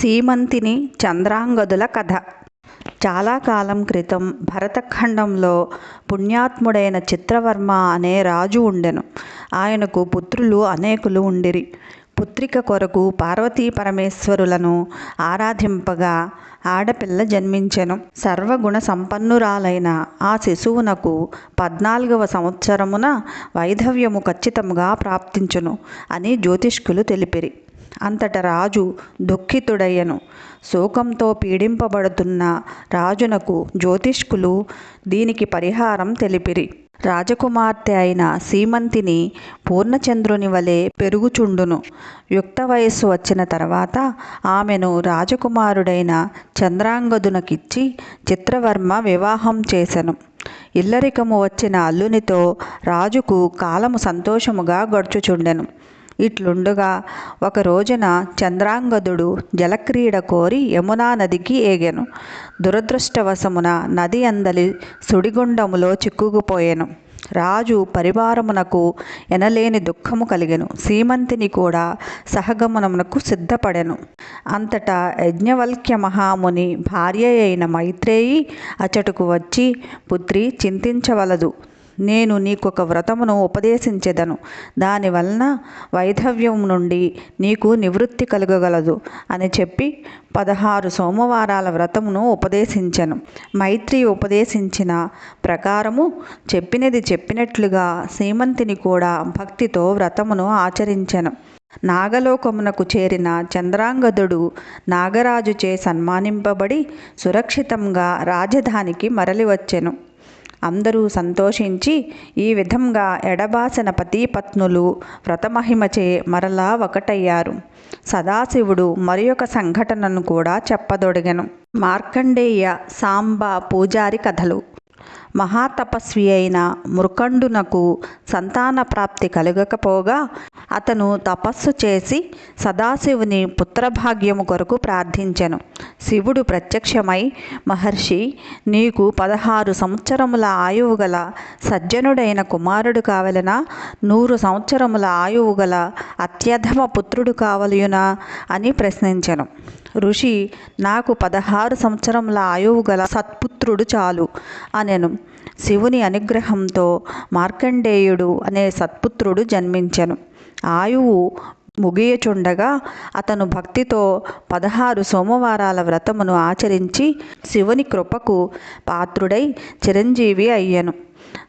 సీమంతిని చంద్రాంగదుల కథ. చాలా కాలం క్రితం భరతఖండంలో పుణ్యాత్ముడైన చిత్రవర్మ అనే రాజు ఉండెను. ఆయనకు పుత్రులు అనేకులు ఉండిరి. పుత్రిక కొరకు పార్వతీ పరమేశ్వరులను ఆరాధింపగా ఆడపిల్ల జన్మించెను. సర్వగుణ సంపన్నురాలైన ఆ శిశువునకు పద్నాలుగవ సంవత్సరమున వైధవ్యము ఖచ్చితముగా ప్రాప్తించును అని జ్యోతిష్కులు తెలిపిరి. అంతట రాజు దుఃఖితుడయ్యను. శోకంతో పీడింపబడుతున్న రాజునకు జ్యోతిష్కులు దీనికి పరిహారం తెలిపిరి. రాజకుమార్తె అయిన సీమంతిని పూర్ణచంద్రుని వలె పెరుగుచుండును. యుక్త వయస్సు వచ్చిన తర్వాత ఆమెను రాజకుమారుడైన చంద్రాంగదునకిచ్చి చిత్రవర్మ వివాహం చేసెను. ఇల్లరికము వచ్చిన అల్లునితో రాజుకు కాలము సంతోషముగా గడుచుచుండెను. ఇట్లుండగా ఒక రోజున చంద్రాంగదుడు జలక్రీడ కోరి యమునా నదికి ఏగాను. దురదృష్టవశమున నది అందలి సుడిగుండములో చిక్కుకుపోయాను. రాజు పరివారమునకు ఎనలేని దుఃఖము కలిగెను. సీమంతిని కూడా సహగమనమునకు సిద్ధపడెను. అంతటా యజ్ఞవల్క్య మహాముని భార్య అయిన మైత్రేయి అచటుకు వచ్చి పుత్రి చింతించవలదు. నేను నీకొక వ్రతమును ఉపదేశించెదను. దానివలన వైధవ్యం నుండి నీకు నివృత్తి కలగగలదు అని చెప్పి పదహారు సోమవారాల వ్రతమును ఉపదేశించెను. మైత్రి ఉపదేశించిన ప్రకారము చెప్పినది చెప్పినట్లుగా సీమంతిని కూడా భక్తితో వ్రతమును ఆచరించెను. నాగలోకమునకు చేరిన చంద్రాంగదుడు నాగరాజుచే సన్మానింపబడి సురక్షితంగా రాజధానికి మరలివచ్చెను. అందరూ సంతోషించి ఈ విధంగా ఎడబాసిన పతీపత్నులు వ్రతమహిమచే మరలా ఒకటయ్యారు. సదాశివుడు మరి ఒక సంఘటనను కూడా చెప్పదొడిగను. మార్కండేయ సాంబ పూజారి కథలు. మహాతపస్వి అయిన మృకండునకు సంతాన ప్రాప్తి కలగకపోగా అతను తపస్సు చేసి సదాశివుని పుత్రభాగ్యము కొరకు ప్రార్థించెను. శివుడు ప్రత్యక్షమై మహర్షి నీకు పదహారు సంవత్సరముల ఆయువు గల సజ్జనుడైన కుమారుడు కావలనా? నూరు సంవత్సరముల ఆయువు గల అత్యధమ పుత్రుడు కావలయునా? అని ప్రశ్నించెను. ఋషి నాకు పదహారు సంవత్సరముల ఆయువు గల సత్పుత్రుడు చాలు అనెను. శివుని అనుగ్రహంతో మార్కండేయుడు అనే సత్పుత్రుడు జన్మించెను. ఆయువు ముగియచుండగా అతను భక్తితో పదహారు సోమవారాల వ్రతమును ఆచరించి శివుని కృపకు పాత్రుడై చిరంజీవి అయ్యను.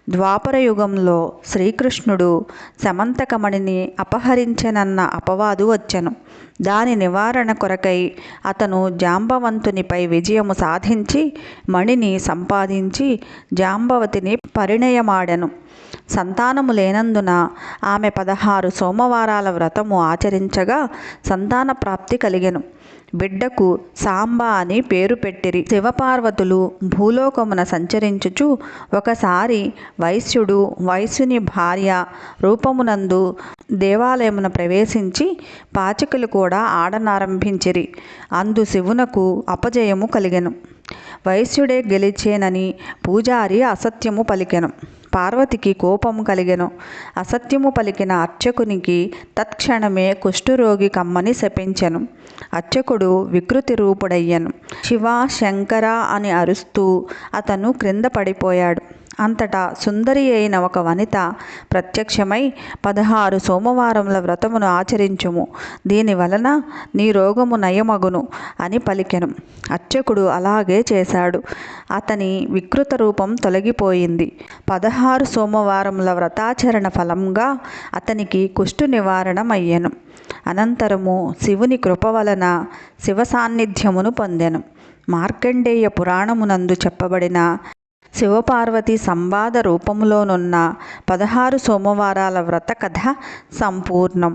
ద్వాపర యుగంలో శ్రీకృష్ణుడు సమంతకమణిని అపహరించనన్న అపవాదు వచ్చెను. దాని నివారణ కొరకై అతను జాంబవంతునిపై విజయము సాధించి మణిని సంపాదించి జాంబవతిని పరిణయమాడెను. సంతానము లేనందున ఆమె పదహారు సోమవారాల వ్రతము ఆచరించగా సంతాన ప్రాప్తి కలిగెను. బిడ్డకు సాంబ అని పేరు పెట్టిరి. శివపార్వతులు భూలోకమున సంచరించుచు ఒకసారి వైశ్యుడు వైశ్యుని భార్య రూపమునందు దేవాలయమున ప్రవేశించి పాచికలు కూడా ఆడనారంభించిరి. అందు శివునకు అపజయము కలిగెను. వైశ్యుడే గెలిచేనని పూజారి అసత్యము పలికెను. పార్వతికి కోపం కలిగెను. అసత్యము పలికిన అర్చకునికి తత్క్షణమే కుష్ఠురోగి కమ్మని శపించెను. అర్చకుడు వికృతి రూపుడయ్యను. శివ శంకర అని అరుస్తూ అతను క్రింద పడిపోయాడు. అంతటా సుందరి అయిన ఒక వనిత ప్రత్యక్షమై పదహారు సోమవారముల వ్రతమును ఆచరించుము. దీని వలన నీ రోగము నయమగును అని పలికెను. అర్చకుడు అలాగే చేశాడు. అతని వికృత రూపం తొలగిపోయింది. పదహారు సోమవారముల వ్రతాచరణ ఫలంగా అతనికి కుష్టు నివారణమయ్యెను. అనంతరము శివుని కృప వలన శివ సాన్నిధ్యమును పొందెను. మార్కండేయ పురాణమునందు చెప్పబడిన శివపార్వతి సంవాద రూపంలోనున్న పదహారు సోమవారాల వ్రత కథ సంపూర్ణం.